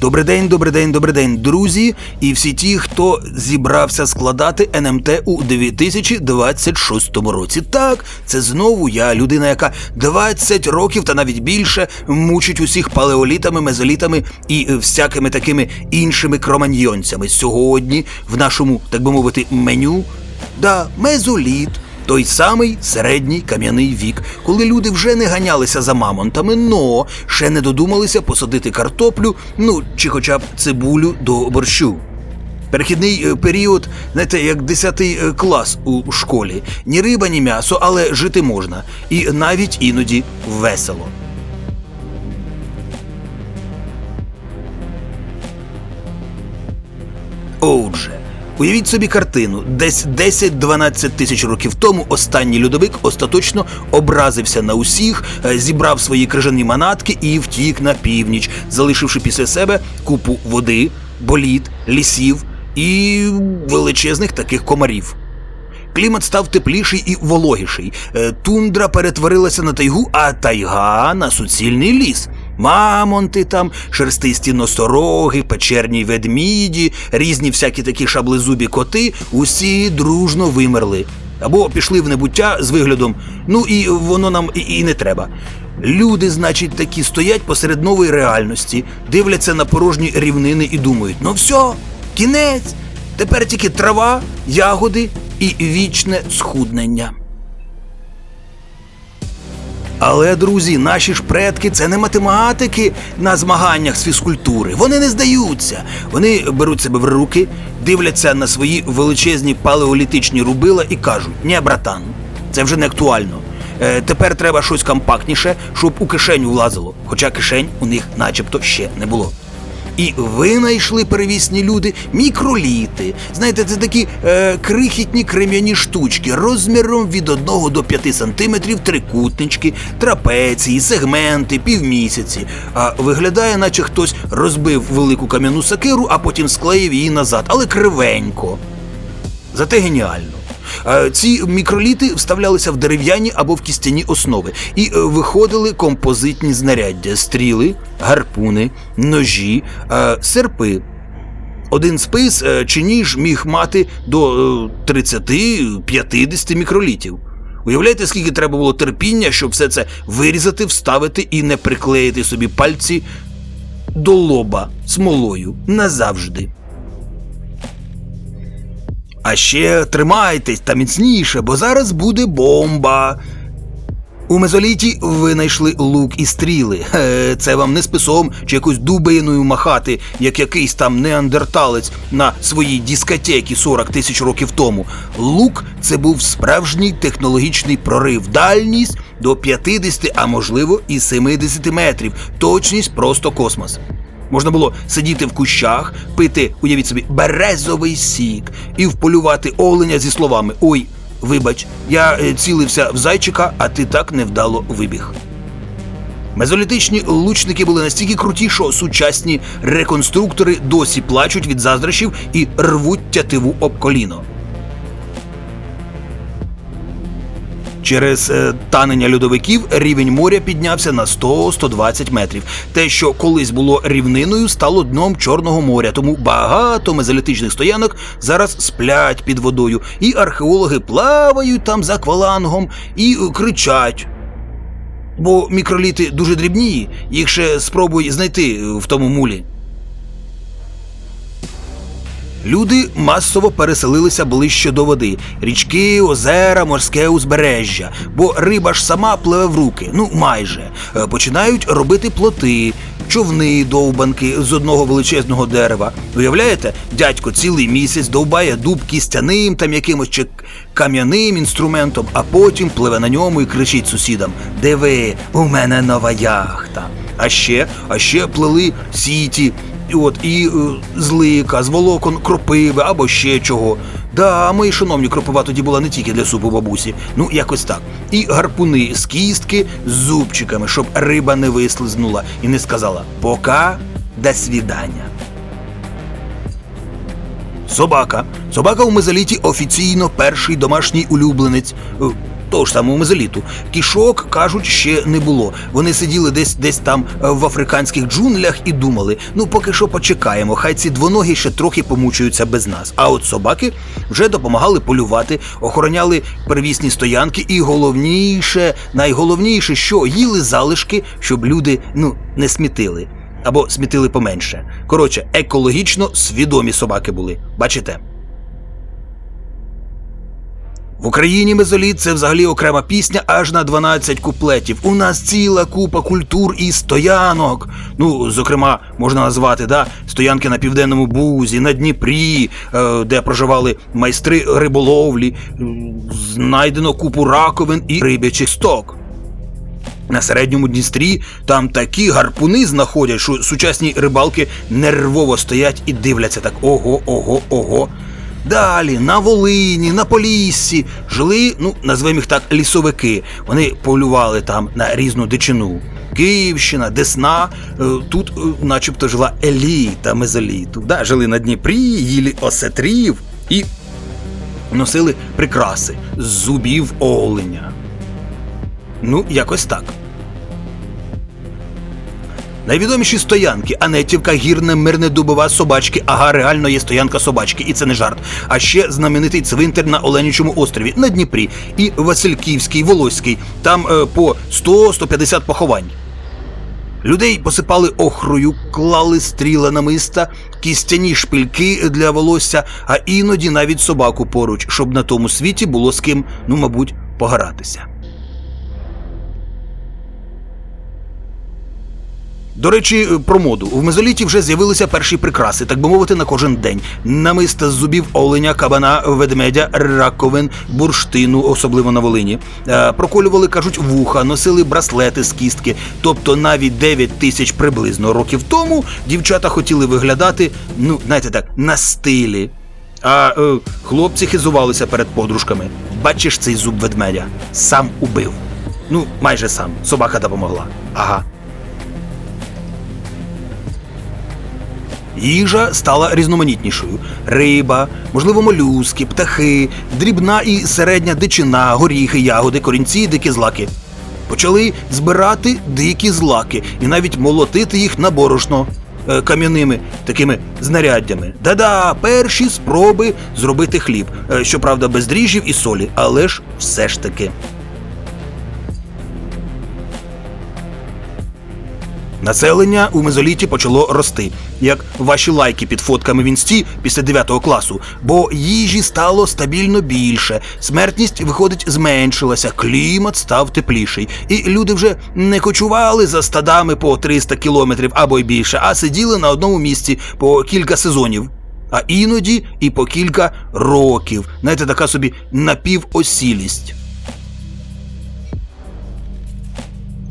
Добрий день, добрий день, добрий день, друзі, і всі ті, хто зібрався складати НМТ у 2026 році. Так, це знову я, людина, яка 20 років та навіть більше мучить усіх палеолітами, мезолітами і всякими такими іншими кроманьйонцями. Сьогодні в нашому, так би мовити, меню да, мезоліт. Той самий середній кам'яний вік, коли люди вже не ганялися за мамонтами, но ще не додумалися посадити картоплю, ну чи хоча б цибулю до борщу. Перехідний е, період, знаєте, як 10 клас у школі. Ні риба, ні м'ясо, але жити можна. І навіть іноді весело. Уявіть собі картину. Десь 10-12 тисяч років тому останній льодовик остаточно образився на усіх, е, зібрав свої крижані манатки і втік на північ, залишивши після себе купу води, боліт, лісів і величезних таких комарів. Клімат став тепліший і вологіший. Е, Тундра перетворилася на тайгу, а тайга на суцільний ліс. Мамонти там, шерстисті носороги, печерні ведміді, різні всякі такі шаблезубі коти, усі дружно вимерли. Або пішли в небуття з виглядом, ну і воно нам і, і не треба. Люди, значить, такі стоять посеред нової реальності, дивляться на порожні рівнини і думають: ну все, кінець, тепер тільки трава, ягоди і вічне схуднення. Але, друзі, наші ж предки це не математики на змаганнях з фізкультури. Вони не здаються. Вони беруть себе в руки, дивляться на свої величезні палеолітичні рубила і кажуть: ні, братан, це вже не актуально. Е, тепер треба щось компактніше, щоб у кишеню влазило. Хоча кишень у них начебто ще не було. І винайшли первісні люди мікроліти. Знаєте, це такі е, крихітні крем'яні штучки розміром від 1 до 5 сантиметрів, трикутнички, трапеції, сегменти, півмісяці. А виглядає, наче хтось розбив велику кам'яну сакиру, а потім склеїв її назад, але кривенько. Зате геніально. Е, Ці мікроліти вставлялися в дерев'яні або в кістяні основи, і е, виходили композитні знаряддя: стріли, гарпуни, ножі, е, серпи. Один спис чи ніж міг мати до е, 30-50 мікролітів. Уявляєте, скільки треба було терпіння, щоб все це вирізати, вставити і не приклеїти собі пальці до лоба смолою назавжди. А ще тримайтесь та міцніше, бо зараз буде бомба. У мезоліті винайшли лук і стріли. Це вам не списом чи якось дубиною махати, як якийсь там неандерталець на своїй дискотекі 40 тисяч років тому. Лук це був справжній технологічний прорив. Дальність до 50, а можливо і 70 метрів. Точність просто космос. Можна було сидіти в кущах, пити, уявіть собі, березовий сік і вполювати оленя зі словами Ой, вибач, я е, цілився в зайчика, а ти так невдало вибіг. Мезолітичні лучники були настільки круті, що сучасні реконструктори досі плачуть від заздрощів і рвуть тятиву об коліно. Через е, танення льодовиків рівень моря піднявся на 100-120 метрів. Те, що колись було рівниною, стало дном Чорного моря. Тому багато мезолітичних стоянок зараз сплять під водою, і археологи плавають там за аквалангом і е, кричать. Бо мікроліти дуже дрібні, їх ще спробуй знайти е, в тому мулі. Люди масово переселилися ближче до води: річки, озера, морське узбережжя, бо риба ж сама пливе в руки, ну майже. Е, Починають робити плоти, човни, довбанки з одного величезного дерева. Уявляєте, дядько цілий місяць довбає дуб кістяним там якимось чи кам'яним інструментом, а потім пливе на ньому і кричить сусідам: Диви, у мене нова яхта. А ще, а ще плели сіті, От і е, з лика, з волокон кропиви або ще чого. Да, мої шановні кропива тоді була не тільки для супу бабусі, ну якось так. І гарпуни з кістки з зубчиками, щоб риба не вислизнула і не сказала пока, до свідання. Собака. Собака у мезоліті офіційно перший домашній улюбленець. Того ж самого мезоліту. Кішок, кажуть, ще не було. Вони сиділи десь десь там е, в африканських джунглях і думали: ну поки що почекаємо, хай ці двоногі ще трохи помучаються без нас. А от собаки вже допомагали полювати, охороняли первісні стоянки, і головніше, найголовніше, що їли залишки, щоб люди ну не смітили. Або смітили поменше. Коротше, екологічно свідомі собаки були. Бачите? В Україні мезоліт це взагалі окрема пісня аж на 12 куплетів. У нас ціла купа культур і стоянок. Ну, зокрема, можна назвати да, стоянки на південному Бузі, на Дніпрі, е, де проживали майстри риболовлі, знайдено купу раковин і рибячих сток. На середньому Дністрі там такі гарпуни знаходять, що сучасні рибалки нервово стоять і дивляться так ого, ого, ого. Далі на Волині, на Поліссі жили, ну назвемо їх так, лісовики. Вони полювали там на різну дичину. Київщина, Десна, е, тут, е, начебто, жила еліта мезоліту. Да, жили на Дніпрі, їли осетрів і носили прикраси з зубів оленя. Ну, якось так. Найвідоміші стоянки Анетівка, гірне, мирне дубова собачки. Ага, реально є стоянка собачки, і це не жарт. А ще знаменитий цвинтар на Оленячому острові на Дніпрі і Васильківський, Волоський. Там е, по 100-150 поховань. Людей посипали охрою, клали стріла на миста, кістяні шпильки для волосся, а іноді навіть собаку поруч, щоб на тому світі було з ким, ну, мабуть, погратися. До речі, про моду. В мезоліті вже з'явилися перші прикраси, так би мовити, на кожен день. Намиста з зубів оленя, кабана, ведмедя, раковин, бурштину, особливо на Волині. Е, Проколювали, кажуть, вуха, носили браслети з кістки. Тобто навіть 9 тисяч приблизно років тому дівчата хотіли виглядати, ну, знаєте так, на стилі. А е, хлопці хизувалися перед подружками. Бачиш цей зуб ведмедя? Сам убив. Ну, майже сам. Собака допомогла. Ага. Їжа стала різноманітнішою: риба, можливо, молюски, птахи, дрібна і середня дичина, горіхи, ягоди, корінці, дикі злаки. Почали збирати дикі злаки і навіть молотити їх на борошно е, кам'яними такими знаряддями. Да-да, перші спроби зробити хліб. Е, щоправда, без дріжджів і солі, але ж все ж таки. Населення у мезоліті почало рости, як ваші лайки під фотками в інсті після 9 класу, бо їжі стало стабільно більше, смертність, виходить, зменшилася, клімат став тепліший, і люди вже не кочували за стадами по 300 кілометрів або й більше, а сиділи на одному місці по кілька сезонів. А іноді і по кілька років. Знаєте, така собі напівосілість.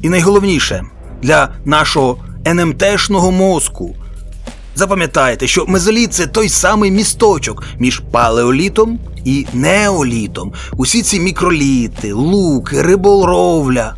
І найголовніше для нашого НМТшного мозку. Запам'ятайте, що мезоліт це той самий місточок між палеолітом і неолітом. Усі ці мікроліти, луки, риболовля.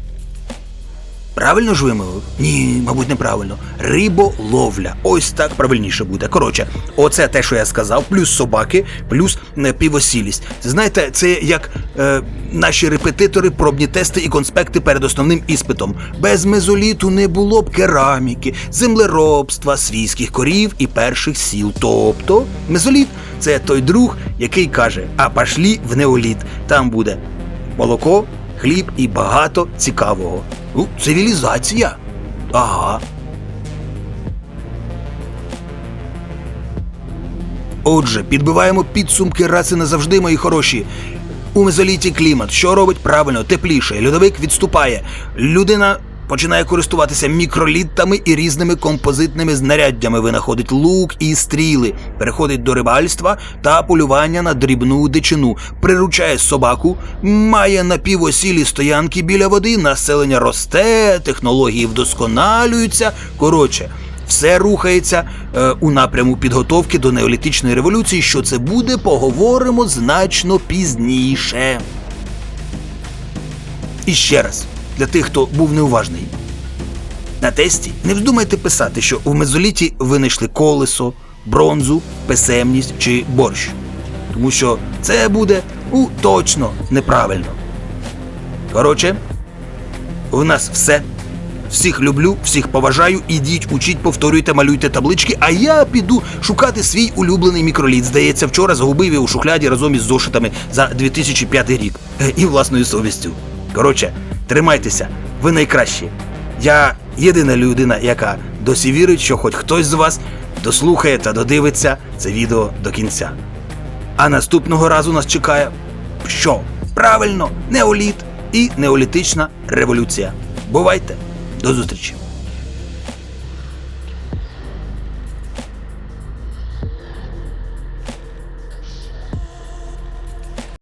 Правильно ж вимовив? Ні, мабуть, неправильно. Риболовля. Ось так правильніше буде. Коротше, оце те, що я сказав, плюс собаки, плюс е, півосілість. Знаєте, це як е, наші репетитори, пробні тести і конспекти перед основним іспитом. Без мезоліту не було б кераміки, землеробства, свійських корів і перших сіл. Тобто, мезоліт це той друг, який каже: а пошлі в неоліт. Там буде молоко, хліб і багато цікавого. Ну, цивілізація. Ага. Отже, підбиваємо підсумки раси назавжди, мої хороші. У мезоліті клімат, що робить правильно, тепліше. Льодовик відступає. Людина починає користуватися мікролітами і різними композитними знаряддями, винаходить лук і стріли, переходить до рибальства та полювання на дрібну дичину, приручає собаку, має напівосілі стоянки біля води, населення росте, технології вдосконалюються. Коротше. Все рухається е, у напряму підготовки до неолітичної революції. Що це буде, поговоримо значно пізніше. І ще раз, для тих, хто був неуважний. На тесті не вздумайте писати, що в мезоліті винайшли колесо, бронзу, писемність чи борщ. Тому що це буде у точно неправильно. Коротше, у нас все. Всіх люблю, всіх поважаю. Ідіть, учіть, повторюйте, малюйте таблички, а я піду шукати свій улюблений мікроліт. Здається, вчора загубив його у шухляді разом із зошитами за 2005 рік Е, і власною совістю. Коротше, тримайтеся, ви найкращі. Я єдина людина, яка досі вірить, що хоч хтось з вас дослухає та додивиться це відео до кінця. А наступного разу нас чекає що? Правильно, неоліт і неолітична революція. Бувайте! До зустрічі!